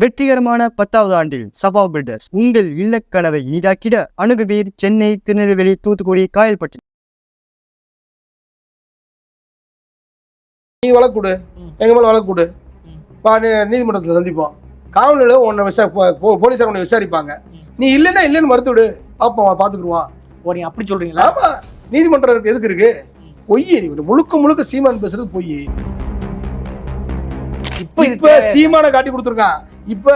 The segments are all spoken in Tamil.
வெற்றிகரமான பத்தாவது ஆண்டில் சபா பில்டர்ஸ் உங்கள் இல்லக்கனவை இனிதாக்கிட அணுகுவீர் சென்னை திருநெல்வேலி தூத்துக்குடி காயல்பட்டி. நீ வழக்கு கொடு. எங்க மேல வழக்கு கொடு. பா நீ நீதிமன்றத்தில் சந்திப்போம். காவலில் உன்னை விசா போலீஸார் உன்னை விசாரிப்பாங்க. நீ இல்லைன்னா இல்லைன்னு மறுத்து விடு பார்ப்போம் பார்த்துக்குருவான் ஓ நீங்க அப்படி சொல்றீங்களா? ஆமா. நீதிமன்றம் இருக்கு. எதுக்கு இருக்கு? பொய் நீ முழுக்க முழுக்க சீமான் பேசுறது பொய் இப்ப இப்ப. சீமானை காட்டி கொடுத்துருக்கான். இப்ப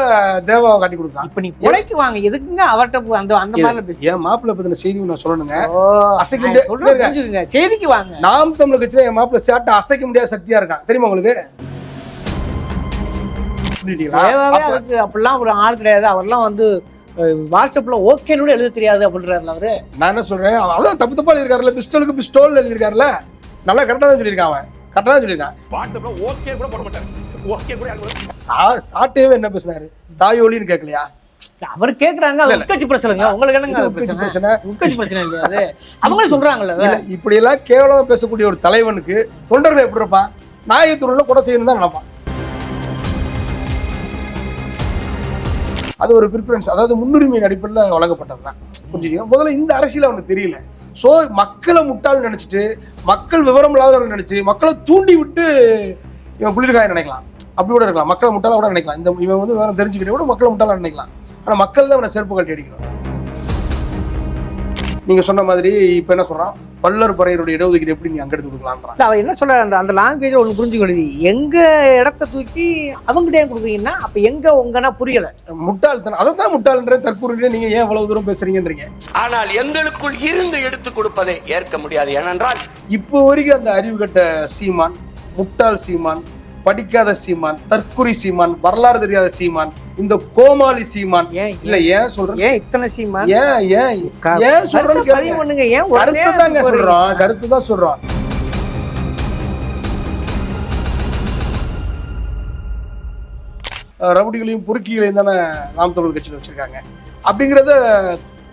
தேவாவை காட்டி கொடுத்துருக்கான் இப்ப நீ கொலைக்கு வாங்க. எதுக்குங்க அவர்ட்ட போ- அந்த அந்த மாதிரி என் மாப்பிள்ளை பத்தின செய்தி நான் சொல்லணுங்க. ஓ அசைக்க முடியாது. செய்திக்கு வாங்க. நாம் தமிழ் கட்சியில என் மாப்பிள்ளை சேட்டை அசைக்க முடியாத சக்தியா இருக்கான். தெரியுமா உங்களுக்கு? அப்படிலாம் ஒரு ஆள் கிடையாது. அவர்லாம் வந்து வாட்ஸ்அப்ல ஓகேன்னு கூட எழுத தெரியாது அப்படின்றாருல அவரு. நான் என்ன சொல்றேன்? அதான் தப்பு தப்பா எழுதிருக்காருல்ல பிஸ்டலுக்கு பிஸ்டோல் எழுதிருக்காருல்ல நல்லா கரெக்டா தான் சொல்லியிருக்கான் அவன். கரெக்டா தான் சொல்லியிருக்கான். வாட்ஸ்அப்ல ஓகே கூட போட மாட்டாரு. ஓகே கூட சாட்டையவே என்ன பேசினாரு தாயோலின்னு கேட்கலையா? அவர் கேக்குறாங்க. உட்கட்சி பிரச்சனைங்க. உங்களுக்கு என்னங்க உட்கட்சி பிரச்சனை? உட்கட்சி பிரச்சனை இல்லையா அது? அவங்களே சொல்றாங்கல்ல இப்படி எல்லாம் கேவலமா பேசக்கூடிய ஒரு தலைவனுக்கு தொண்டர்கள் எப்படி இருப்பான்? நாயத்தூர்ல கொலை செய்யணும் தான் நினைப்பான். அது ஒரு ப்ரிஃபரன்ஸ் அதாவது முன்னுரிமையின் அடிப்படையில் வழங்கப்பட்டது தான். புரிஞ்சுக்கீங்க முதல்ல இந்த அரசியல் அவனுக்கு தெரியல. ஸோ மக்களை முட்டாள் நினைச்சிட்டு மக்கள் விவரம் இல்லாதவர்கள் நினைச்சு மக்களை தூண்டி விட்டு இவன் குளிர்காய நினைக்கலாம். அப்படி கூட இருக்கலாம். மக்களை முட்டாளா கூட நினைக்கலாம். இந்த இவன் வந்து வேற தெரிஞ்சுக்கிட்டே கூட மக்களை முட்டாளா நினைக்கலாம். ஆனா மக்கள் தான் அவனை செருப்பு கட்டி அடிக்கணும் நீங்க சொன்ன மாதிரி இப்ப என்ன சொல்றான்? பல்லர் பறையருடைய இடஒதுக்கீடு எப்படி நீ அங்க எடுத்து கொடுக்கலான்றான் அவர் என்ன சொல்றாரு? அந்த அந்த லாங்குவேஜ்ல ஒண்ணு புரிஞ்சுக்கொள்ளுது எங்க இடத்த தூக்கி அவங்ககிட்ட ஏன் கொடுக்குறீங்கன்னா அப்ப எங்க உங்கன்னா புரியல. முட்டாள்தனம் அதை தான் முட்டாள்ன்ற தற்கூறுன்ற நீங்க ஏன் இவ்வளவு தூரம் பேசுறீங்கன்றீங்க? ஆனால் எங்களுக்குள் இருந்து எடுத்துக் கொடுப்பதை ஏற்க முடியாது. ஏனென்றால் இப்போ வரைக்கும் அந்த அறிவு கட்ட சீமான் முட்டாள் சீமான் படிக்காத சீமான் தற்குறி சீமான் வரலாறு தெரியாத சீமான் இந்த கோமாளி சீமான். ஏன் இல்ல ஏன் சொல்றேன்? ஏன் இத்தனை சீமா ஏன் ஏன்? ஏன் சொல்றேன்னு கருத்தை தாங்க சொல்றோம்? கருத்து தான் சொல்றோம். ரவுடிகளையும் பொறுக்கிகளையும் தானே நாம் தமிழர் கட்சியில் வச்சிருக்காங்க. அப்படிங்கிறத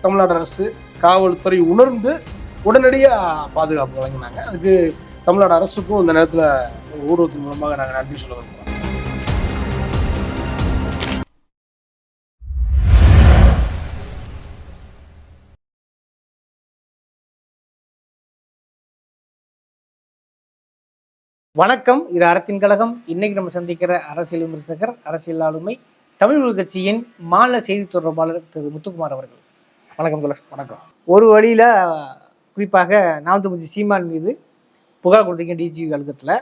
தமிழ்நாடு அரசு காவல்துறை உணர்ந்து உடனடியாக பாதுகாப்பு வழங்கினாங்க. அதுக்கு தமிழ்நாடு அரசுக்கும் இந்த நேரத்தில் உங்கள் ஊடகத்தின் மூலமாக நாங்கள் நன்றி சொல்ல விரும்புகிறோம். வணக்கம். இது அறத்தின் கழகம். இன்னைக்கு நம்ம சந்திக்கிற அரசியல் விமர்சகர் அரசியல் ஆளுமை தமிழ் கட்சியின் மாநில செய்தி தொடர்பாளர் திரு முத்துக்குமார் அவர்கள். வணக்கம் தோழர். வணக்கம். ஒரு வழியில குறிப்பாக நாமத்தபதி சீமான் மீது புகார் கொடுத்தீங்க டிஜிபி அலுவலகத்தில்.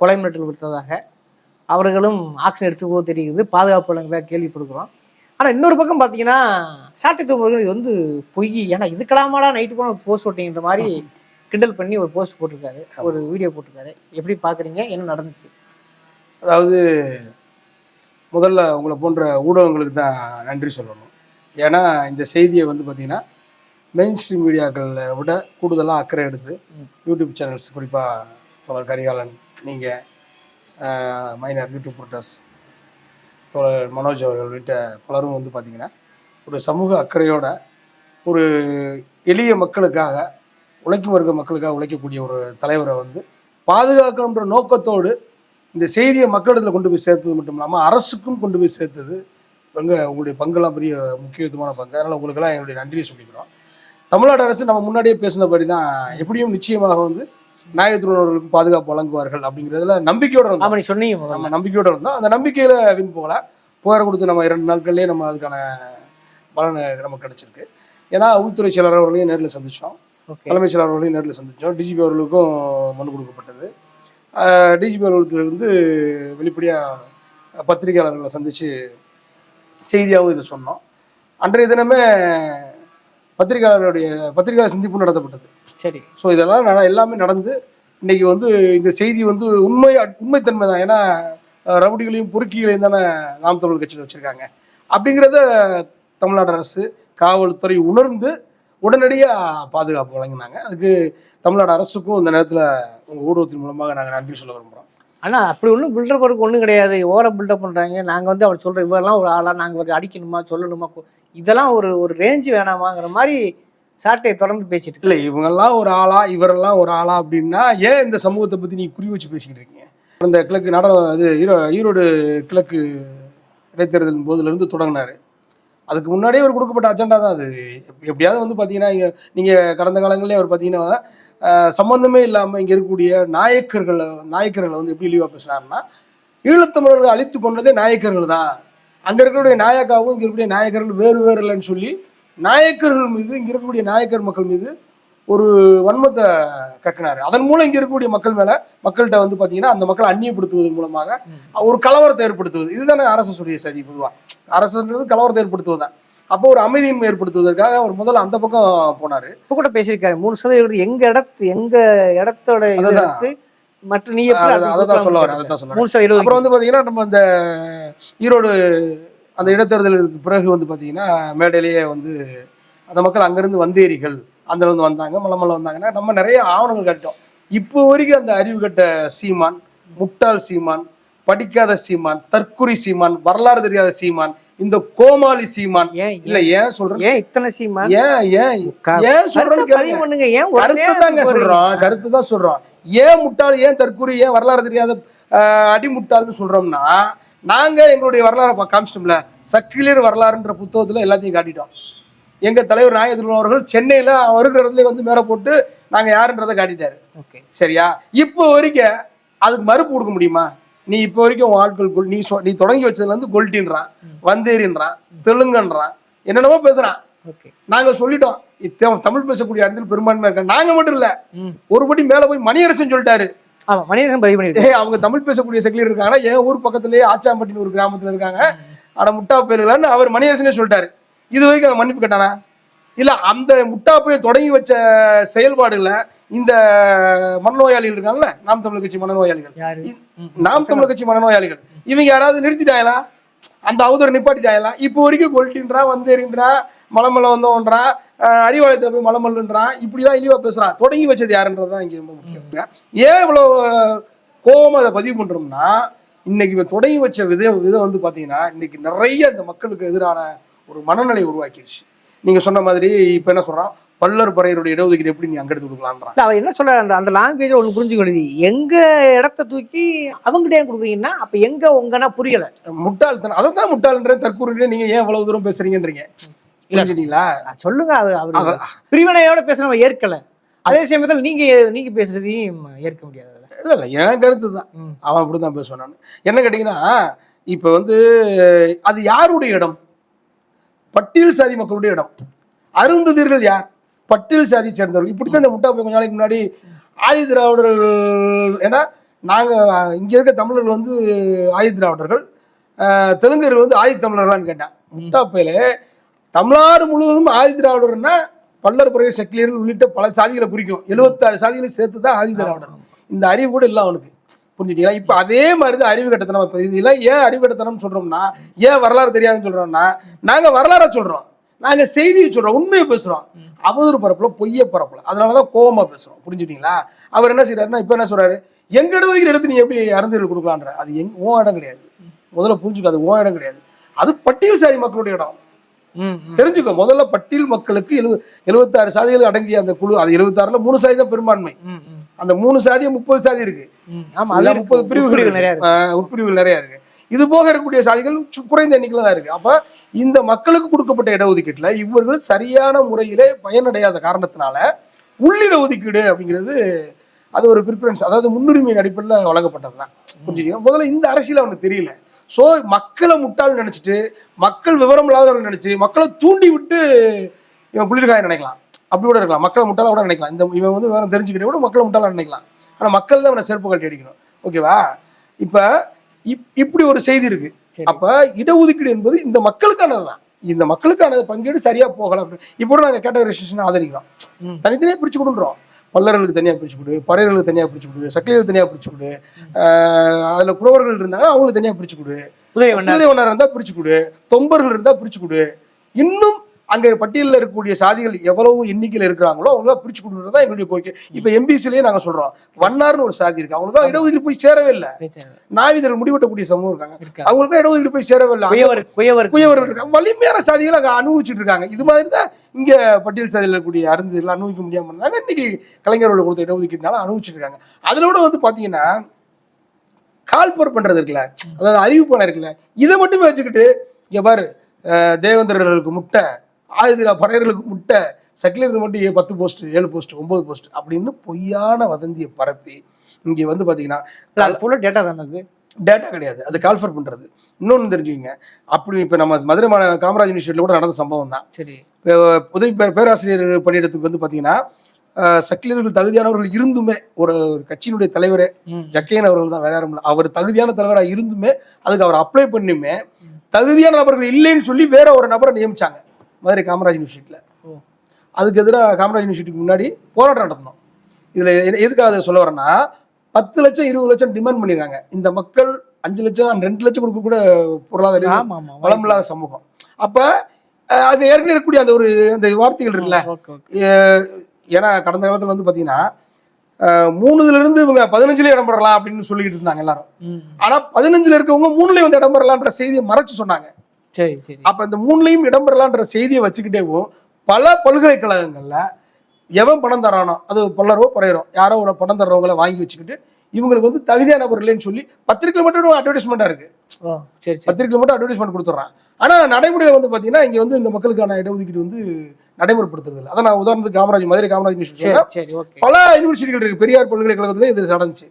கொலை மிரட்டல் விடுத்ததாக அவர்களும் ஆக்ஷன் எடுத்து போக தெரியுது பாதுகாப்பு வழங்குறதா கேள்விப்படுகிறோம். ஆனால் இன்னொரு பக்கம் பார்த்தீங்கன்னா சாட்டை தூங்குறவர்கள் இது வந்து பொய் ஏன்னா இதுக்கலாமாடா நைட்டு போன போஸ்ட் ஓட்டிங்கிற மாதிரி கிண்டல் பண்ணி ஒரு போஸ்ட் போட்டிருக்காரு. ஒரு வீடியோ போட்டிருக்காரு. எப்படி பார்க்குறீங்க என்ன நடந்துச்சு? அதாவது முதல்ல உங்களை போன்ற ஊடகங்களுக்கு தான் நன்றி சொல்லணும். ஏன்னா இந்த செய்தியை வந்து பார்த்தீங்கன்னா மெயின் ஸ்ட்ரீம் மீடியாக்களை விட கூடுதலாக அக்கறை எடுத்து யூடியூப் சேனல்ஸ் குறிப்பாக தோழர் கரிகாலன் நீங்கள் மைனர் யூடியூப் புரட்டஸ் தோழர் மனோஜ் அவர்கள் உள்ளிட்ட பலரும் வந்து பார்த்தீங்கன்னா ஒரு சமூக அக்கறையோட ஒரு எளிய மக்களுக்காக உழைக்கும் வர்க்க மக்களுக்காக உழைக்கக்கூடிய ஒரு தலைவரை வந்து பாதுகாக்கணுன்ற நோக்கத்தோடு இந்த செய்தியை மக்களிடத்தில் கொண்டு போய் சேர்த்தது மட்டும் இல்லாமல் அரசுக்கும் கொண்டு போய் சேர்த்தது. பங்கு உங்களுடைய பங்கெல்லாம் பெரிய முக்கியத்துவமான பங்கு. அதனால் உங்களுக்கெல்லாம் எங்களுடைய நன்றியை சொல்லிக்கிறோம். தமிழ்நாடு அரசு நம்ம முன்னாடியே பேசினபடி தான் எப்படியும் நிச்சயமாக வந்து நியாயத்துறவர்களுக்கு பாதுகாப்பு வழங்குவார்கள் அப்படிங்கிறதுல நம்பிக்கையோட இருந்தோம். சொன்னீங்க. நம்ம நம்பிக்கையோட இருந்தோம். அந்த நம்பிக்கையில வின் போகல. புகார் கொடுத்து நம்ம இரண்டு நாட்கள்லேயே நம்ம அதுக்கான பலன் நமக்கு கிடைச்சிருக்கு. ஏன்னா உள்துறை செயலர் அவர்களையும் நேரில் சந்திச்சோம். தலைமைச் செயலர் அவர்களையும் நேரில் சந்திச்சோம். டிஜிபி அவர்களுக்கும் மனு கொடுக்கப்பட்டது. டிஜிபி அலுவலகத்திலிருந்து வெளிப்படையாக பத்திரிகையாளர்களை சந்தித்து செய்தியாகவும் இதை சொன்னோம். அன்றைய தினமே பத்திரிகையாளருடைய பத்திரிகையாளர் சந்திப்பு நடத்தப்பட்டது. சரி. ஸோ இதெல்லாம் எல்லாமே நடந்து இன்னைக்கு வந்து இந்த செய்தி வந்து உண்மை உண்மைத்தன்மை தான். ஏன்னா ரவுடிகளையும் பொறுக்கிகளையும் தானே நாம் தமிழர் கட்சியில் வச்சுருக்காங்க. அப்படிங்கிறத தமிழ்நாடு அரசு காவல்துறை உணர்ந்து உடனடியாக பாதுகாப்பு வழங்கினாங்க. அதுக்கு தமிழ்நாடு அரசுக்கும் இந்த நேரத்தில் உங்கள் ஊடகத்தின் மூலமாக நாங்கள் நன்றி சொல்ல விரும்புகிறோம் ஆனா அப்படி ஒன்றும் பில்டப் ஒர்க் ஒன்றும் கிடையாது. ஓர பில்டப் பண்றாங்க. நாங்க வந்து அவர் சொல்ற இவரெல்லாம் ஒரு ஆளா நாங்க ஒரு அடிக்கணுமா சொல்லணுமா இதெல்லாம் ஒரு ஒரு ரேஞ்ச் வேணாமாங்கிற மாதிரி சாட்டையை தொடர்ந்து பேசிட்டு. இல்லை இவங்கெல்லாம் ஒரு ஆளா இவரெல்லாம் ஒரு ஆளா அப்படின்னா ஏன் இந்த சமூகத்தை பற்றி நீ குறி வச்சு பேசிக்கிட்டு இருக்கீங்க? இந்த கிழக்கு நட இது ஈரோ ஈரோடு கிழக்கு இடைத்தேர்தலின் போதிலிருந்து தொடங்கினாரு. அதுக்கு முன்னாடியே அவர் கொடுக்கப்பட்ட அஜெண்டா தான் அது. எப்~ எப்படியாவது வந்து பார்த்தீங்கன்னா இங்கே நீங்கள் கடந்த காலங்களிலே அவர் பார்த்தீங்கன்னா ஆஹ், சம்பந்தமே இல்லாமல் இங்கே இருக்கக்கூடிய நாயக்கர்களை நாயக்கர்களை வந்து எப்படி இழிவாக பேசுனாருன்னா ஈழத்தமிழர்களை அழித்து கொண்டதே நாயக்கர்கள் தான். அங்கே இருக்கக்கூடிய நாயக்காவும் இங்கே இருக்கக்கூடிய நாயக்கர்கள் வேறு வேறு இல்லைன்னு சொல்லி நாயக்கர்கள் மீது இங்கே இருக்கக்கூடிய நாயக்கர் மக்கள் மீது ஒரு வன்மத்தை கக்கினாரு. அதன் மூலம் இங்கே இருக்கக்கூடிய மக்கள் மேலே மக்கள்கிட்ட வந்து பார்த்தீங்கன்னா அந்த மக்களை அந்நியப்படுத்துவதன் மூலமாக ஒரு கலவரத்தை ஏற்படுத்துவது. இதுதானே அரசுடைய சதி பொதுவாக அரசுன்றது கலவரத்தை ஏற்படுத்துவது தான் அப்போ ஒரு அமைதியின்மை ஏற்படுத்துவதற்காக அவர் முதல்ல அந்த பக்கம் போனார். இப்ப கூட பேசியிருக்காரு. மூணு சதவீதம் எங்க இடத்து எங்க இடத்தோட மற்ற நீ எப்படி அதை அடுத்து தான் சொல்ல வரேன் கொடுக்கலாம் அதை தான் சொல்ல அப்புறம் வந்து பார்த்தீங்கன்னா நம்ம இந்த ஈரோடு அந்த இடைத்தேர்தலுக்கு பிறகு வந்து பார்த்தீங்கன்னா மேடையிலேயே வந்து அந்த மக்கள் அங்கேருந்து வந்தேரிகள் அந்த வந்து வந்தாங்க மலமல்ல வந்தாங்கன்னா நம்ம நிறைய ஆவணங்கள் கட்டோம் இப்போ வரைக்கும் அந்த அறிவு கட்ட சீமான் முட்டாள் சீமான் படிக்காத சீமான் தற்குறி சீமான் வரலாறு தெரியாத சீமான் இந்த கோமாளி சீமான். இல்ல ஏன் சொல்றேன்? ஏன் இத்தனை சீமா ஏன் ஏன்? ஏன் சொல்றேன்னு கருத்தை தாங்க சொல்றோம். கருத்து தான் சொல்றோம். ஏன் முட்டாள் ஏன் தற்கூரி ஏன் வரலாறு தெரியாத அடிமுட்டாள்னு சொல்றோம்னா நாங்க எங்களுடைய வரலாறை காமிச்சிட்டோம்ல சக்கிலியர் வரலாறுன்ற புத்தகத்துல எல்லாத்தையும் காட்டிட்டோம். எங்க தலைவர் நாயகத்தில் அவர்கள் சென்னையில அவர் இருக்கிற இடத்துல வந்து மேல போட்டு நாங்க யாருன்றதை காட்டிட்டாரு. ஓகே. சரியா? இப்போ வரைக்கும் அதுக்கு மறுப்பு கொடுக்க முடியுமா? நீ இப்போ வரைக்கும் ஆட்கள் கொல் நீ சொ- நீ தொடங்கி வச்சதுல இருந்து கொல்ட்டின்றான் வந்தேரின்றான் தெலுங்குன்றான் என்னென்னமோ பேசுறான். ஓகே நாங்க சொல்லிட்டோம் தமிழ் பேசக்கூடிய இடத்துல பெரும்பான்மை இருக்காங்க. நாங்க மட்டும் இல்ல ம். ஒரு படி மேல போய் மணியரசன் சொல்லிட்டாரு. அவங்க தமிழ் பேசக்கூடிய செக்லியர் இருக்காங்க என் ஊர் பக்கத்துலயே ஆச்சாம்பட்டின்னு ஒரு கிராமத்துல இருக்காங்க. ஆனா முட்டா பயல்களான்னு அவர் மணியரசனே சொல்லிட்டாரு. இது வரைக்கும் மன்னிப்பு கேட்டானா? இல்ல அந்த முட்டா போய் தொடங்கி வச்ச செயல்பாடுல இந்த மனநோயாளிகள் இருக்காங்கல்ல நாம் தமிழர் கட்சி மனநோயாளிகள். நாம் தமிழர் கட்சி மனநோயாளிகள். இவங்க யாராவது நிறுத்திட்டாங்களா அந்த அவதூறு நிப்பாட்டிட்டாங்களா இப்போ வரைக்கும் கொல்ட்டின்றான் வந்தேறின்றான் மலமல்ல வந்தோன்றான் அஹ் அறிவாலயத்துல போய் மலமல்லுன்றான். இப்படிலாம் இழிவா பேசுறான். தொடங்கி வச்சது யாருன்றது தான் இங்க ரொம்ப முக்கியம். ஏன் இவ்வளோ கோபமா அதை பதிவு பண்றோம்னா இன்னைக்கு இவன் தொடங்கி வச்ச விதம் விதம் வந்து பாத்தீங்கன்னா இன்னைக்கு நிறைய இந்த மக்களுக்கு எதிரான ஒரு மனநிலை உருவாக்கிடுச்சு நீங்க சொன்ன மாதிரி இப்ப என்ன சொல்றான்? பல்லர் பறையருடைய இடஒதுக்கீடு எப்படி நீ அங்க எடுத்து கொடுக்கலான்றான். அவர் என்ன சொல்றாரு அந்த அந்த லாங்குவேஜ் ஒன்று புரிஞ்சுக்கணுது எங்க இடத்த தூக்கி அவங்ககிட்ட கொடுக்குறீங்கன்னா அப்ப எங்க உங்கன்னா புரியல? முட்டாள்தனம். அதை தான் முட்டாள்ன்ற தற்கூறுன்ற நீங்க ஏன் இவ்வளவு தூரம் பேசுறீங்கன்றீங்க? புரிஞ்சுட்டீங்களா? சொல்லுங்க அது அவர் அவ- பிரிவினையோட பேசுறவங்க ஏற்கல. அதே சமயத்தில் நீங்க நீங்க பேசுறதையும் ஏற்க முடியாது இல்ல இல்ல என் கருத்து தான். அவன் அப்படிதான் பேசுவான் நான். என்ன கேட்டீங்கன்னா இப்ப வந்து அது யாருடைய இடம்? பட்டியல் சாதி மக்களுடைய இடம். அருந்ததியர்கள் யார்? பட்டியல் சாதி சேர்ந்தவர்கள். இப்படித்தான் இந்த முட்டா போய் கொஞ்ச நாளைக்கு முன்னாடி ஆதி திராவிடர்கள் ஏன்னா நாங்க இங்க இருக்க தமிழர்கள் வந்து ஆதி திராவிடர்கள் தெலுங்கர்கள் வந்து ஆதி தமிழர்களான்னு கேட்டேன். முட்டா பையில தமிழ்நாடு முழுவதும் ஆதி திராவிடர்னா பல்லர் பிறகு செக்கிலியர்கள் உள்ளிட்ட பல சாதிகளை குறிக்கும். எழுபத்தாறு சாதிகளை சேர்த்து தான் ஆதி திராவிடர். இந்த அறிவு கூட இல்லை அவனுக்கு. புரிஞ்சுட்டீங்களா? இப்போ அதே மாதிரி தான் அறிவு கட்டத்தனம் இப்போ இதெல்லாம் ஏன் அறிவு கட்டத்தனம் சொல்கிறோம்னா ஏன் வரலாறு தெரியாதுன்னு சொல்கிறோம்னா நாங்கள் வரலாறை சொல்கிறோம் நாங்கள் செய்தியை சொல்கிறோம் உண்மையை பேசுகிறோம் அவதூறு பரப்புல பொய்ய பரப்புல. அதனாலதான் கோபமாக பேசுகிறோம் புரிஞ்சுட்டீங்களா? அவர் என்ன செய்கிறாருன்னா இப்போ என்ன சொல்கிறாரு எங்க இடஒதுக்கீடு எடுத்து நீ எப்படி அருந்ததிகள் கொடுக்கலான்ற அது எங் உன் இடம் கிடையாது. முதல்ல புரிஞ்சுக்காது உன் இடம் கிடையாது. அது பட்டியல் சாதி மக்களுடைய இடம். தெரிஞ்சுக்கோ முதல்ல பட்டியல் மக்களுக்கு எழு எழுபத்தாறு சாதிகள் அடங்கிய அந்த குழு அது எழுபத்தாறுல மூணு சாதி தான் பெரும்பான்மை. அந்த மூணு சாதி முப்பது சாதி இருக்கு. முப்பது பிரிவுகள். நிறைய உட்பிரிவுகள் நிறைய இருக்கு. இது போக இருக்கக்கூடிய சாதிகள் குறைந்த எண்ணிக்கையில தான் இருக்கு. அப்ப இந்த மக்களுக்கு கொடுக்கப்பட்ட இடஒதுக்கீட்டுல இவர்கள் சரியான முறையிலே பயனடையாத காரணத்தினால உள்ளிட ஒதுக்கீடு அப்படிங்கிறது அது ஒரு ப்ரிஃபரன்ஸ் அதாவது முன்னுரிமையின் அடிப்படையில் வழங்கப்பட்டது தான் புரிஞ்சுக்கீங்க முதல்ல இந்த அரசியல் அவனுக்கு தெரியல. ஸோ மக்களை முட்டாள் நினைச்சிட்டு மக்கள் விவரம் இல்லாதவர்கள் நினைச்சு மக்களை தூண்டி விட்டு இவன் குளிர்காய நினைக்கலாம். அப்படி கூட இருக்கலாம். மக்களை முட்டாளா கூட நினைக்கலாம். இந்த இவன் வந்து வேற தெரிஞ்சுக்கிட்டே கூட மக்களை முட்டாளா நினைக்கலாம். ஆனா மக்கள் தான் இவனை செருப்பு கட்டி அடிக்கணும் ஓகேவா இப்ப இப்- இப்படி ஒரு செய்தி இருக்கு. அப்ப இடஒதுக்கீடு என்பது இந்த மக்களுக்கானதுதான் இந்த மக்களுக்கான பங்கீடு சரியா போகல அப்படி இப்போ கூட நாங்க கேட்டகரைசேஷன் ஆதரிக்கிறோம். தனித்தனியா பிரிச்சு கொடுன்றோம். பல்லர்களுக்கு தனியா பிரிச்சு கொடு பறையர்களுக்கு தனியா பிரிச்சு கொடு சக்கிலிகளுக்கு தனியா பிரிச்சு கொடு அதுல குறவர்கள் இருந்தாங்க அவங்களுக்கு தனியா பிரிச்சு கொடு. உதவி பண்ணார் புதுவனர் இருந்தா பிரிச்சு கொடு தொம்பர்கள் இருந்தா பிரிச்சு கொடு. இன்னும் அங்க பட்டியலில் இருக்கக்கூடிய சாதிகள் எவ்வளவு எண்ணிக்கையில் இருக்கிறாங்களோ அவங்கள பிரிச்சு கொடுக்குறது தான் எங்களுடைய கோரிக்கை. இப்ப எம்பிசிலேயே நாங்க சொல்றோம். வண்ணார்னு ஒரு சாதி இருக்கு. அவங்களுக்கு இடஒதுக்கீடு போய் சேரவே இல்லை. நாவிதர்கள் முடிவெட்டக்கூடிய சமூகம் இருக்காங்க. இருக்கா அவங்களுக்கு இடஒதுக்கீடு போய் சேரவே இல்லை. குயவர் குயவர். இருக்காங்க. வலிமையான சாதிகள் அங்க அனுபவிச்சுட்டு இருக்காங்க. இது மாதிரி தான் இங்க பட்டியல் சாதியில் இருக்கக்கூடிய அருந்ததிகள் அனுபவிக்க முடியாம இருந்தாங்க. இன்னைக்கு கலைஞர்கள் கொடுத்த இடஒதுக்கீடுனால அனுபவிச்சுட்டு இருக்காங்க. அதுல கூட வந்து பாத்தீங்கன்னா கால்போர் பண்றது இருக்குல்ல. அதாவது அறிவிப்பான இருக்குல்ல. இதை மட்டுமே வச்சுக்கிட்டு இங்க பாரு தேவேந்திரர்களுக்கு முட்டை ஆயுத படையர்களுக்கு முட்டை செக்குலருக்கு மட்டும் பத்து போஸ்ட் ஏழு போஸ்ட் ஒன்பது போஸ்ட் அப்படின்னு பொய்யான வதந்தியை பரப்பி இங்க வந்து பாத்தீங்கன்னா இல்ல, அது போல டேட்டா தானே அது? டேட்டா கிடையாது. அது கால்ஃபர் பண்றது. இன்னொன்னு தெரிஞ்சுக்கங்க. அப்படி இப்ப நம்ம மதுரை மா- காமராஜ் யூனிவர்சிட்டியில கூட நடந்த சம்பவம் தான். சரி. இப்போ உதவி பேர் பேராசிரியர் பணியிடத்துக்கு வந்து பார்த்தீங்கன்னா சக்கிலியர்கள் தகுதியானவர்கள் இருந்துமே ஒரு ஒரு கட்சியினுடைய தலைவர். ஜக்கையன் அவர்கள் தான் வேற யாரும் இல்லை. அவர் தகுதியான தலைவராக இருந்துமே அதுக்கு அவர் அப்ளை பண்ணியுமே தகுதியான நபர்கள் இல்லைன்னு சொல்லி வேற ஒரு நபரை நியமிச்சாங்க. மதுரை காமராஜ் யூனிவர்சிட்டியில். அதுக்கு எதிராக காமராஜ் யூனிவர்சிட்டிக்கு முன்னாடி போராட்டம் நடத்தணும். இதில் எதுக்காக அதை சொல்ல வரேன்னா பத்து லட்சம் இருபது லட்சம் டிமாண்ட் பண்ணிடுறாங்க. இந்த மக்கள் அஞ்சு லட்சம் ரெண்டு லட்சம் கொடுக்க கூட பொருளாதார வளம் இல்லாத சமூகம். அப்ப அது ஏற்கனவே இருக்கக்கூடிய அந்த ஒரு அந்த வார்த்தைகள் இருக்குல்ல? ஏன்னா கடந்த காலத்துல வந்து பாத்தீங்கன்னா அஹ், மூணுல இருந்து இவங்க பதினஞ்சுல இடம் பெறலாம் அப்படின்னு சொல்லிக்கிட்டு இருந்தாங்க எல்லாரும். ம். ஆனா பதினஞ்சுல இருக்கவங்க மூணுலயும் வந்து இடம் பெறலான்ற செய்தியை மறைச்சு சொன்னாங்க. சரி சரி. அப்ப இந்த மூணுலயும் இடம் பெறலான்ற செய்தியை வச்சுக்கிட்டேவும் பல பல்கலைக்கழகங்கள்ல எவன் பணம் தரானோ அது பல்லரோ பறையரோ யாரோ ஒரு பணம் தர்றவங்கள வாங்கி வச்சுக்கிட்டு இவங்களுக்கு வந்து தகுதியான நபர் இல்லைன்னு சொல்லி பத்திரிக்கையில் மட்டும் அட்வர்டைஸ்மெண்டா இருக்கு. சரி பத்திரிக்கையில் மட்டும் அட்வர்டைஸ்மெண்ட் கொடுத்துட்றான். ஆனா நடைமுறையில் வந்து பாத்தீங்கன்னா இங்க வந்து இந்த மக்களுக்கான இடஒதுக்கீடு வந்து நடைமுறைப்படுத்துறது இல்லை. அதான் நான் உதாரணத்துக்கு காமராஜ் மதுரை காமராஜ் யூனிவர்சிட்டி பல யூனிவர்சிட்டிகள் இருக்கு. பெரியார் பல்கலைக்கழகத்துல இது நடந்துச்சு.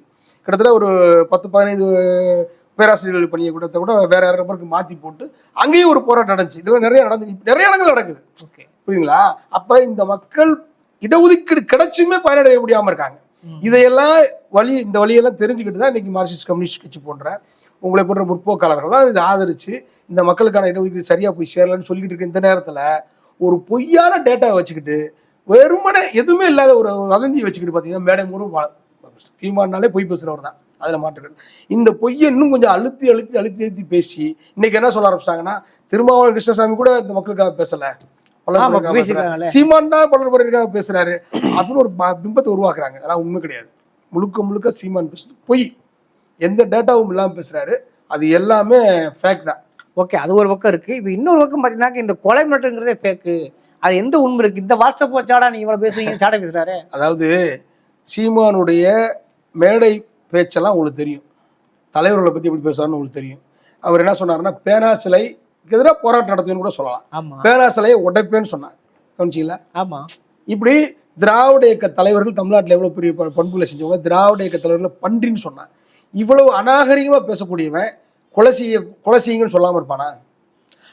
கிட்டத்தட்ட ஒரு பத்து பதினைந்து பேராசிரியர்கள் பணியை கூட கூட வேற யார் நபருக்கு மாத்தி போட்டு அங்கேயும் ஒரு போராட்டம் நடந்துச்சு. இதெல்லாம் நிறைய நடந்து நிறைய இடங்கள் நடக்குது. ஓகே. புரியுதுங்களா? அப்ப இந்த மக்கள் இடஒதுக்கீடு கிடைச்சுமே பயனடைய முடியாம இருக்காங்க. இதையெல்லாம் வழி இந்த வழியெல்லாம் தெரிஞ்சுக்கிட்டு தான் இன்னைக்கு மார்க்சிஸ்ட் கம்யூனிஸ்ட் கட்சி போன்ற உங்களை போன்ற முற்போக்காளர்கள்லாம் இதை ஆதரிச்சு இந்த மக்களுக்கான இடஒதுக்கீடு சரியா போய் சேரலன்னு சொல்லிக்கிட்டு இருக்க இந்த நேரத்துல ஒரு பொய்யான டேட்டாவை வச்சுக்கிட்டு வெறுமனே எதுவுமே இல்லாத ஒரு வதந்தியை வச்சுக்கிட்டு பார்த்தீங்கன்னா மேடை மூலம் சீமானாலே பொய் பேசுறவர் தான். அதில் மாற்றுக்கிறது இந்த பொய்யை இன்னும் கொஞ்சம் அழுத்தி அழுத்தி அழுத்தி அழுத்தி பேசி இன்னைக்கு என்ன சொல்ல ஆரம்பிச்சிட்டாங்கன்னா திருமாவளவன் கிருஷ்ணசாமி கூட இந்த மக்களுக்காக பேசல. சீமான் தான் பலர் பலருக்காக பேசுறாரு. அப்படின்னு ஒரு பிம்பத்தை உருவாக்குறாங்க. அதெல்லாம் உண்மை கிடையாது. முழுக்க முழுக்க சீமான் பேசுறது பொய். எந்த டேட்டாவும் இல்லாமல் பேசுறாரு. அது எல்லாமே ஃபேக் தான். ஓகே அது ஒரு பக்கம் இருக்கு. இப்போ இன்னொரு பக்கம் பார்த்தீங்கன்னா இந்த கொலை மிரட்டுங்கிறதே ஃபேக்கு அது எந்த உண்மை இருக்கு? இந்த வாட்ஸ்அப் வச்சாடா நீ இவ்வளவு பேசுவீங்க சாடை பேசுறாரு. அதாவது சீமானுடைய மேடை பேச்செல்லாம் உங்களுக்கு தெரியும். தலைவர்களை பற்றி எப்படி பேசுறாருன்னு உங்களுக்கு தெரியும். அவர் என்ன சொன்னாருன்னா பேனா சிலைக்கு எதிராக போராட்டம் நடத்துவேன்னு கூட சொல்லலாம். பேனா சிலையை உடைப்பேன்னு சொன்னார். கவனிச்சிங்களா? ஆமா. இப்படி திராவிட இயக்க தலைவர்கள் தமிழ்நாட்டில் எவ்வளோ பெரிய பண்புகளை செஞ்சவங்க திராவிட இயக்க தலைவர்களை பன்றின்னு சொன்னான் இவ்வளவு அநாகரிகமாக பேசக்கூடியவன் கொலை செய்ய கொலை செய்யுங்கன்னு சொல்லாமல் இருப்பானா?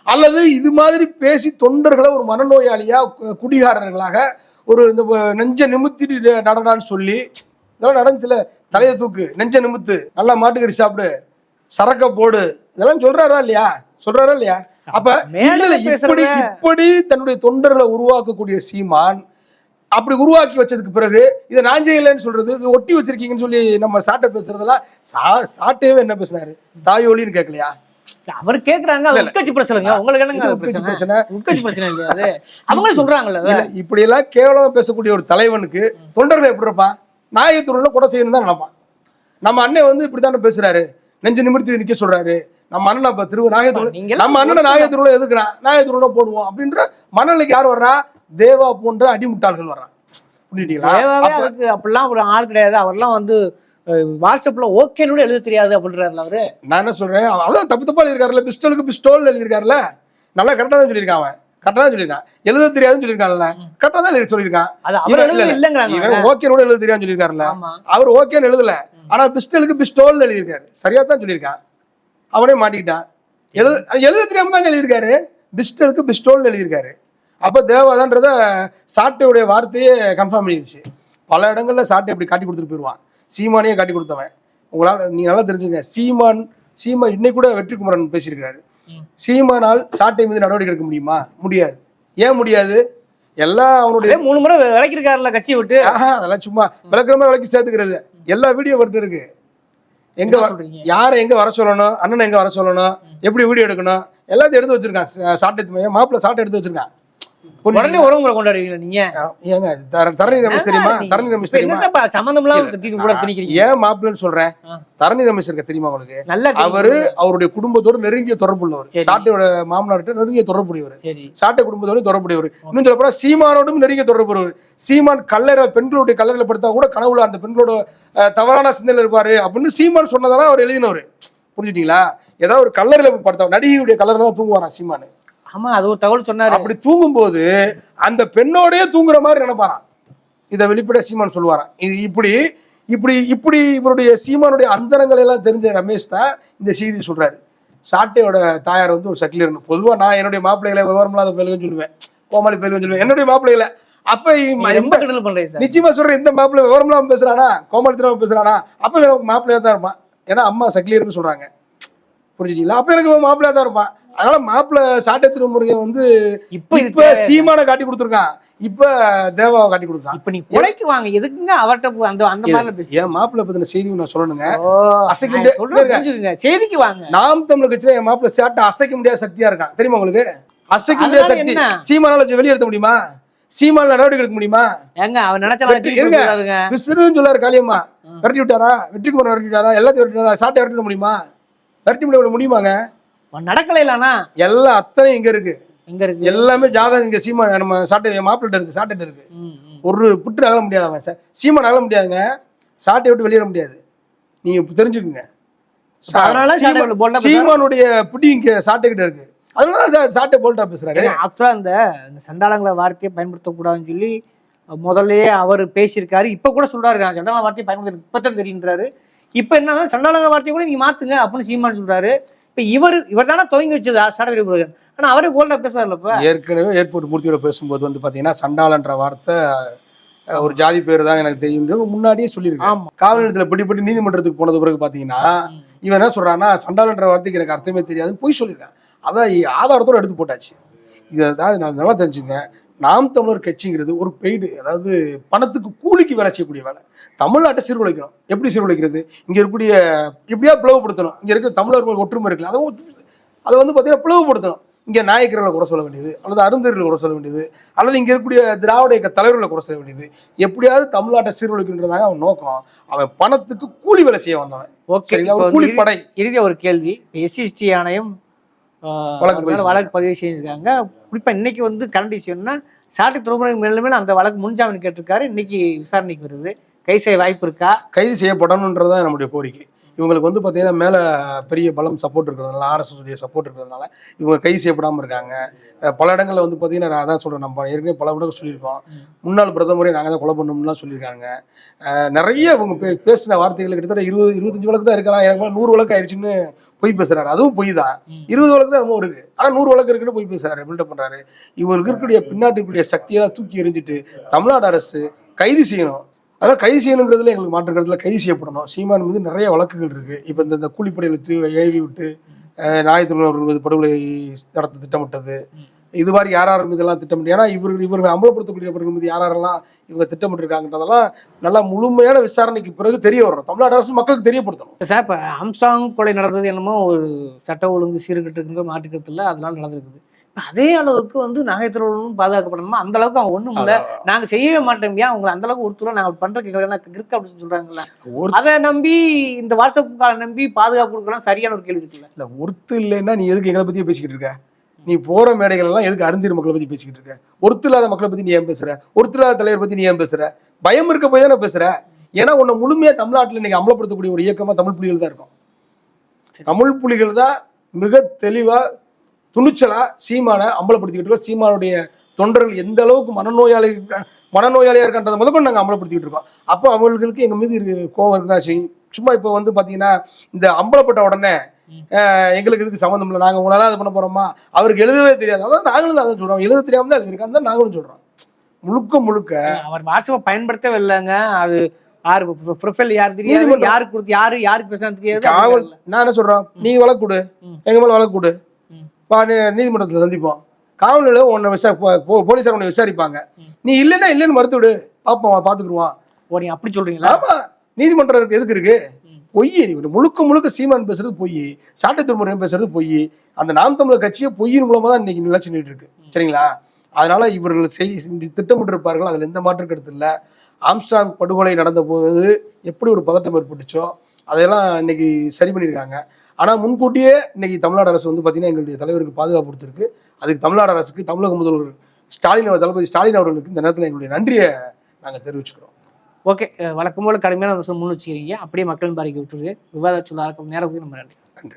அல்லது இது மாதிரி பேசி தொண்டர்களை ஒரு மனநோயாளியா கு- குடிகாரர்களாக ஒரு இந்த நெஞ்ச நிமித்திட்டு நடடான்னு சொல்லி இதெல்லாம் நடந்துச்சுல தலையை தூக்கு நெஞ்ச நிமித்து நல்லா மாட்டுக்கறி சாப்பிடு சரக்க போடு இதெல்லாம் சொல்றாரா இல்லையா? சொல்றாரா இல்லையா? அப்ப இப்படி இப்படி தன்னுடைய தொண்டர்களை உருவாக்கக்கூடிய சீமான் அப்படி உருவாக்கி வச்சதுக்கு பிறகு இதை நான் செய்யலைன்னு சொல்றது இது ஒட்டி வச்சிருக்கீங்கன்னு சொல்லி நம்ம சாட்டை பேசுறதெல்லாம் சா சாட்டையவே என்ன பேசுனாரு? தாயோலின்னு கேட்கலையா? அவர் கேக்குறாங்க. உட்கட்சி பிரச்சனைங்க. உங்களுக்கு என்னங்க பிரச்சனை? பிரச்சனை. உட்கட்சி பிரச்சனை இல்லையா அவங்களே சொல்றாங்கல்ல இப்படி எல்லாம் கேவலமா பேசக்கூடிய ஒரு தலைவனுக்கு தொண்டர்கள் எப்படி இருப்பான்? நாயத்தூர்ல கொலை செய்யணும் தான் நினைப்பான். நம்ம அண்ணன் வந்து இப்படித்தானே பேசுறாரு. நெஞ்சு நிமிர்த்தி நிக்க சொல்றாரு. நம்ம அண்ணன் இப்ப திரு எல்லாம் நம்ம அண்ணனை நாயத்தூர்ல எதுக்குறான் நாயத்தூர்ல போடுவோம் அப்படின்ற மனநிலைக்கு யார் வர்றா? தேவா போன்ற அடிமுட்டாள்கள் வர்றான் புரிஞ்சுட்டீங்களா? அப்படிலாம் ஒரு ஆள் கிடையாது. அவர்லாம் வந்து வாட்ஸ்அப்ல ஓகேன்னு கூட எழுத தெரியாது அப்படின்றாருல அவரு. நான் என்ன சொல்றேன்? அதான் தப்பு தப்பா எழுதியிருக்காருல்ல பிஸ்டலுக்கு பிஸ்டோல் எழுதியிருக்காருல்ல நல்லா கரெக்டா தான் சொல்லியிருக்கான் அவன். கரெக்டா தான் சொல்லியிருக்கான். எழுத தெரியாதுன்னு சொல்லியிருக்கான்ல கரெக்டா தான் எழுதி சொல்லியிருக்கான். இவன் ஓகே கூட எழுத தெரியாதுன்னு சொல்லியிருக்காருல்ல அவர் ஓகேன்னு எழுதல. ஆனா பிஸ்டலுக்கு பிஸ்டோல் எழுதியிருக்காரு. சரியா தான் சொல்லியிருக்கான். அவனே மாட்டிக்கிட்டான். எழுத எழுத தெரியாம தான் எழுதியிருக்காரு. பிஸ்டலுக்கு பிஸ்டோல் எழுதியிருக்காரு. அப்போ தேவாதான்றத சாட்டையுடைய வார்த்தையே கன்ஃபார்ம் பண்ணிடுச்சு. பல இடங்கள்ல சாட்டை இப்படி காட்டி கொடுத்துட்டு போயிடுவான் சீமானையே காட்டி கொடுத்தவன். உங்களால் நீங்க நல்லா தெரிஞ்சுங்க. சீமான் சீமா இன்னைக்கு கூட வெற்றிக்குமரன் பேசியிருக்காரு ம். சீமானால் சாட்டை மீது நடவடிக்கை எடுக்க முடியுமா? முடியாது. ஏன் முடியாது? எல்லாம் அவனுடைய மூணு முறை விளக்கிருக்காருல கட்சியை விட்டு. அதெல்லாம் சும்மா விளக்குற மாதிரி விளக்கி சேர்த்துக்கிறது. எல்லா வீடியோ வரட்டு இருக்கு. எங்க யாரை எங்க வர சொல்லணும்? அண்ணனை எங்க வர சொல்லணும்? எப்படி வீடியோ எடுக்கணும்? எல்லாத்தையும் எடுத்து வச்சிருக்கான். சாட்டை மாப்பிள்ள சாட்டை எடுத்து வச்சிருக்கான். உடனே உறவு முறை கொண்டாடுவீங்களா நீங்க? ஏங்க தர- தரணி ரமேஷ் தெரியுமா? தரணி ரமேஷ் தெரியுமா? கூட திணிக்கிறீங்க. ஏன் மாப்பிள்ளைன்னு சொல்றேன். தரணி ரமேஷ் இருக்க தெரியுமா உங்களுக்கு? நல்லா அவரு அவருடைய குடும்பத்தோட நெருங்கிய தொடர்பு உள்ளவர் சரி. சாட்டையோட மாமனார்கிட்ட நெருங்கிய தொடர்புடையவர். சாட்டை குடும்பத்தோட தொடர்புடையவர். இன்னும் சொல்ல போனா சீமானோடும் நெருங்கிய தொடர்புடையவர். சீமான் கல்லறை பெண்களுடைய கல்லறையில படுத்தா கூட கனவுல அந்த பெண்களோட தவறான சிந்தனையில் இருப்பாரு அப்படின்னு சீமான் சொன்னதெல்லாம் அவர் எழுதினவர். புரிஞ்சுட்டீங்களா? ஏதாவது ஒரு கல்லறையில படுத்தா நடிகையுடைய கல்லறையில தான் தூங்குவாராம் சீமான். ஆமா அது ஒரு தகவல் சொன்னாரு. அப்படி தூங்கும்போது அந்த பெண்ணோடயே தூங்குற மாதிரி நினைப்பாராம். இதை வெளிப்பட சீமான் சொல்லுவாராம். இது இப்படி இப்படி இப்படி இவருடைய சீமானுடைய அந்தரங்கள் எல்லாம் தெரிஞ்ச ரமேஷ் தான் இந்த செய்தி சொல்றாரு. சாட்டையோட தாயார் வந்து ஒரு சக்கிலியர் பொதுவா நான் என்னுடைய மாப்பிள்ளைகளை விவரம் இல்லாத பேருன்னு சொல்லுவேன். கோமாளி பேருன்னு சொல்லுவேன். என்னுடைய மாப்பிள்ளைகளை. அப்ப நிச்சயமா சொல்றேன். இந்த மாப்பிள்ளை விவரம் இல்லாம பேசுறானா? கோமாளித்தனமா பேசுறானா? அப்ப மாப்பிள்ளையா தான் இருப்பான். ஏன்னா அம்மா சக்கிலியர்னு சொல்றாங்க. புரிஞ்சுட்டீங்களா அப்ப எனக்கு மாப்பிள்ளையா தான் இருப்பான். அதனால மாப்பிள்ளை சாட்டை திருமுருகன் வந்து இப்ப இப்ப. சீமானை காட்டி கொடுத்துருக்கான். இப்ப தேவாவை காட்டி கொடுத்துருக்கான். இப்ப நீ கொலைக்கு வாங்க. எதுக்குங்க அவர்ட்ட போ- அந்த அந்த மாதிரி பேசு என் மாப்பிள்ளை பத்தின செய்தி நான் சொல்லணுங்க. அசைக்க முடியாது. செய்திக்கு வாங்க. நாம் தமிழ் கட்சியில என் மாப்பிள்ளை சாட்டை அசைக்க முடியாத சக்தியா இருக்கான். தெரியுமா உங்களுக்கு? அசைக்க முடியாத சக்தி? சீமானால வெளியெடுத்த முடியுமா? சீமானால நடவடிக்கை எடுக்க முடியுமா? ஏங்க அவர் நினைச்ச. விசிறுன்னு சொல்லாரு காளியம்மா. விரட்டி விட்டாரா? வெற்றிக்குமார் விரட்டி விட்டாரா? எல்லாத்தையும் விரட்டி விட்டாரா? சாட்டை விரட்டி விட முடியுமா? விரட்டி விட முடியுமாங்க? நடக்கல இல்லனா எல்லாம் அத்தனையும் இங்க இருக்கு. எங்க இருக்கு? எல்லாமே ஜாதகம் இங்க சீமா நம்ம சாட்டை மாப்பிள்ளை இருக்கு சாட்டை இருக்கு. ஒரு புட்டு அகல முடியாது அவன். ச- சீமான் அகல முடியாதுங்க. சாட்டை விட்டு வெளியேற முடியாது. நீங்க இப்ப தெரிஞ்சுக்குங்க சீமா-? சீமானுடைய புடி இங்க சாட்டை கிட்ட இருக்கு. அதனால தான் சா- சாட்டை போல்ட்டா பேசுறாரு. ஆக்சுவலா இந்த சண்டாளங்கள வார்த்தையை பயன்படுத்தக்கூடாதுன்னு சொல்லி முதல்லயே அவர் பேசியிருக்காரு. இப்ப கூட சொல்றாரு நான் சண்டாள வார்த்தையை பயன்படுத்த இப்பதான் தெரியுன்றாரு. இப்ப என்ன சண்டாளங்க வார்த்தையை கூட நீங்க மாத்துங்க அப்படின்னு சீமான் சொல்றாரு. இப்ப இவர் இவர் தானே துவங்கி வச்சது சாடகிரி முருகன். ஆனா அவரே போல்டா பேசுறாருல இப்ப? ஏற்கனவே ஏர்போர்ட் மூர்த்தியோட பேசும்போது வந்து பாத்தீங்கன்னா சண்டாளன்ற வார்த்தை ஒரு ஜாதி பேர் தான் எனக்கு தெரியும் முன்னாடியே சொல்லியிருக்கேன் காவல் நிலையத்துல பிடிப்பட்டு நீதிமன்றத்துக்கு போனது பிறகு பாத்தீங்கன்னா இவன் என்ன சொல்றான்னா சண்டாளன்ற வார்த்தைக்கு எனக்கு அர்த்தமே தெரியாதுன்னு பொய் சொல்லியிருக்கான். அதான் ஆதாரத்தோட எடுத்து போட்டாச்சு. இதை அதாவது நான் நல்லா தெரிஞ்சுங்க நாம் தமிழர் கட்சிங்கிறது ஒரு பெய்டு. அதாவது பணத்துக்கு கூலிக்கு வேலை செய்யக்கூடிய வேலை. தமிழ்நாட்டை சீர்குலைக்கணும். எப்படி சீர்குலைக்கிறது? இங்க இருக்கக்கூடிய இப்படியா பிளவுபடுத்தணும்? இங்க இருக்க தமிழர்கள் ஒற்றுமை இருக்குல்ல அதை அதை வந்து பார்த்தீங்கன்னா பிளவுபடுத்தணும். இங்க நாயக்கர்களை குறை சொல்ல வேண்டியது அல்லது அருந்தர்களை குறை சொல்ல வேண்டியது அல்லது இங்க இருக்கக்கூடிய திராவிட இயக்க தலைவர்களை குறை சொல்ல வேண்டியது. எப்படியாவது தமிழ்நாட்டை சீர்குலைக்கின்றதாக அவன் நோக்கம். அவன் பணத்துக்கு கூலி வேலை செய்ய வந்தவன். ஓகே கூலிப்படை இறுதியா ஒரு கேள்வி. எஸ்சிஎஸ்டி ஆணையம் வழக்கு பதிவு செஞ்சிருக்காங்க. குறிப்பா இன்னைக்கு வந்து கரண்ட் இஷ்யூன்னா சாட்டை துறைமுறை மேல மேல அந்த வழக்கு முன்ஜாமீன் கேட்டிருக்காரு. இன்னைக்கு விசாரணைக்கு வருது. கை செய்ய வாய்ப்பு இருக்கா? கைது செய்யப்படணுன்றதான் நம்முடைய கோரிக்கை. இவங்களுக்கு வந்து பார்த்தீங்கன்னா மேலே பெரிய பலம் சப்போர்ட் இருக்கிறதுனால ஆர்எஸ்எஸ் உடைய சப்போர்ட் இருக்கிறதுனால இவங்க கைது செய்யப்படாமல் இருக்காங்க. பல இடங்களில் வந்து பார்த்தீங்கன்னா நான் அதான் சொல்கிறேன் நம்ம ஏற்கனவே பல இடங்கள் சொல்லியிருக்கோம். முன்னாள் பிரதமரே நாங்கள் தான் கொலை பண்ணோம்லாம் சொல்லியிருக்காங்க. நிறைய இவங்க பே பேசின வார்த்தைகள் கிட்டத்தட்ட இருபது இருபத்தஞ்சு வழக்கு தான் இருக்கலாம். எனக்கு நூறு வழக்கு ஆயிடுச்சுன்னு பொய் பேசுறாரு. அதுவும் பொய் தான் இருபது வழக்கு தான் ரொம்ப இருக்கு. ஆனால் நூறு வழக்கு இருக்குன்னு பொய் பேசுறாரு பில்டப் பண்றாரு. இவருக்கு இருக்கக்கூடிய பின்னாடி இருக்கக்கூடிய சக்தியெல்லாம் தூக்கி எறிஞ்சிட்டு தமிழ்நாடு அரசு கைது செய்யணும். அதான் கைது செய்யணுங்கிறதுல எங்களுக்கு மாற்று கருத்துல கைது செய்யப்படணும். சீமான் மீது நிறைய வழக்குகள் இருக்கு. இப்போ இந்த இந்த கூலிப்படையில் தூ ஏவி விட்டு ஞாயிற்றுக்கிழமை மீது படுகொலை நடத்த திட்டமிட்டது. இது மாதிரி யார் யார் மீதெல்லாம் திட்டமிட்டு ஏன்னா இவர்கள் இவர்கள் அமலப்படுத்தக்கூடியவர்கள் மீது யார் யாரெல்லாம் இவங்க திட்டமிட்டிருக்காங்கன்றதெல்லாம் நல்லா முழுமையான விசாரணைக்கு பிறகு தெரிய வரணும். தமிழ்நாடு அரசு மக்களுக்கு தெரியப்படுத்தணும். சார் இப்போ ஆம்ஸ்டாங் கொலை நடந்தது என்னமோ ஒரு சட்ட ஒழுங்கு சீர்கிட்டு இருக்குங்கிற மாற்றுக்கிறது இல்லை அதனால நடந்திருக்குது அதே அளவுக்கு வந்து நாகத்திரோடும் பாதுகாக்கப்படணுமா அந்த அளவுக்கு அவங்க ஒண்ணும் இல்லை. நாங்க செய்யவே மாட்டோம். ஏன்? அவங்க அந்த அளவுக்கு ஒருத்தரும் நாங்க எங்களுக்கு இருக்கு அப்படின்னு சொல்றாங்கல்ல. அதை நம்பி இந்த வாட்ஸ்அப் நம்பி பாதுகாப்பு கொடுக்கலாம் சரியான ஒரு கேள்வி இருக்குல்ல. இல்ல ஒருத்து இல்லைன்னா நீ எதுக்கு எங்களை பத்தியே பேசிக்கிட்டு இருக்க? நீ போற மேடைகள் எல்லாம் எதுக்கு அருந்தீர் மக்களை பத்தி பேசிக்கிட்டு இருக்க? ஒருத்து இல்லாத மக்களை பத்தி நீ ஏன் பேசுற? ஒருத்து இல்லாத தலைவர் பத்தி நீ ஏன் பேசுற? பயம் இருக்க போய் தானே பேசுற? ஏன்னா உன்னை முழுமையா தமிழ்நாட்டுல இன்னைக்கு அமலப்படுத்தக்கூடிய ஒரு இயக்கமா தமிழ் புலிகள் தான் இருக்கும். தமிழ் புலிகள் தான் மிக தெளிவா துணிச்சலா சீமானை அம்பலப்படுத்திக்கிட்டு இருக்கோம். சீமானுடைய தொண்டர்கள் எந்த அளவுக்கு மனநோயாளி இருக்க- மனநோயாளியா இருக்கின்றதை முதற்கொண்டு நாங்கள் அமலப்படுத்திக்கிட்டு இருக்கோம். அப்போ அவங்களுக்கு எங்க மீது கோவம் இருக்குதான் செய்யும் சும்மா இப்போ வந்து பாத்தீங்கன்னா இந்த அம்பலப்பட்ட உடனே எங்களுக்கு இதுக்கு சம்மந்தம் இல்லை. நாங்கள் உங்களால அது பண்ண போறோமா? அவருக்கு எழுதவே தெரியாது. அதான் நாங்களும் தான் அதை சொல்றோம். எழுத தெரியாம தான் எழுதியிருக்காங்க. தான் நாங்களும் சொல்றோம். முழுக்க முழுக்க. அவர் வாட்ஸ்அப் பயன்படுத்தவே இல்லைங்க. அது யாரு ப்ரொஃபைல் யார் தெரியாது. யாருக்கு கொடுத்து யாரு யாருக்கு பேசுறது தெரியாது. காவல் நான் என்ன சொல்றேன் நீ வழக்கு கொடு. எங்க மேல வழக்கு கொடு. வா நீ- நீதிமன்றத்துல சந்திப்போம். காவல் நிலையம் உன்னை விசா போ- போ- போலீசார் உன்னை விசாரிப்பாங்க நீ இல்லைன்னா இல்லைன்னு மறுத்து விடு பார்ப்போம் பார்த்துக்குருவான் ஓ நீங்க அப்படி சொல்றீங்களா? ஆமா. நீதிமன்றம் இருக்கு. எதுக்கு இருக்கு? ம். பொய் நீ முழுக்க முழுக்க சீமான் பேசுறது பொய். சாட்டை திருமுறையும் பேசுறது பொய். அந்த நாம் தமிழர் கட்சியை பொய்யின் மூலமா தான் இன்னைக்கு நிலச்சி நின்றுட்டு இருக்கு. சரிங்களா? அதனால இவர்கள் செய் திட்டமிட்டிருப்பார்கள். அதில் எந்த மாற்று கருத்து இல்லை. ஆம்ஸ்டாங் படுகொலை நடந்த போது எப்படி ஒரு பதட்டம் ஏற்பட்டுச்சோ அதையெல்லாம் இன்னைக்கு சரி பண்ணியிருக்காங்க. ஆனால் முன்கூட்டியே இன்னைக்கு தமிழ்நாடு அரசு வந்து பார்த்தீங்கன்னா எங்களுடைய தலைவருக்கு பாதுகாப்பு கொடுத்துருக்கு. அதுக்கு தமிழ்நாடு அரசுக்கு தமிழக முதல்வர் ஸ்டாலின் தளபதி ஸ்டாலின் அவர்களுக்கு இந்த நேரத்தில் எங்களுடைய நன்றியை நாங்கள் தெரிவிச்சுக்கிறோம். ஓகே வழக்கம் போல் கடுமையான அந்த முன் வச்சுக்கிறீங்க. அப்படியே மக்கள் பாதிக்க விட்டுருக்கு விவாத சொல்லாருக்கும் நேரத்துக்கு நம்ம நன்றி.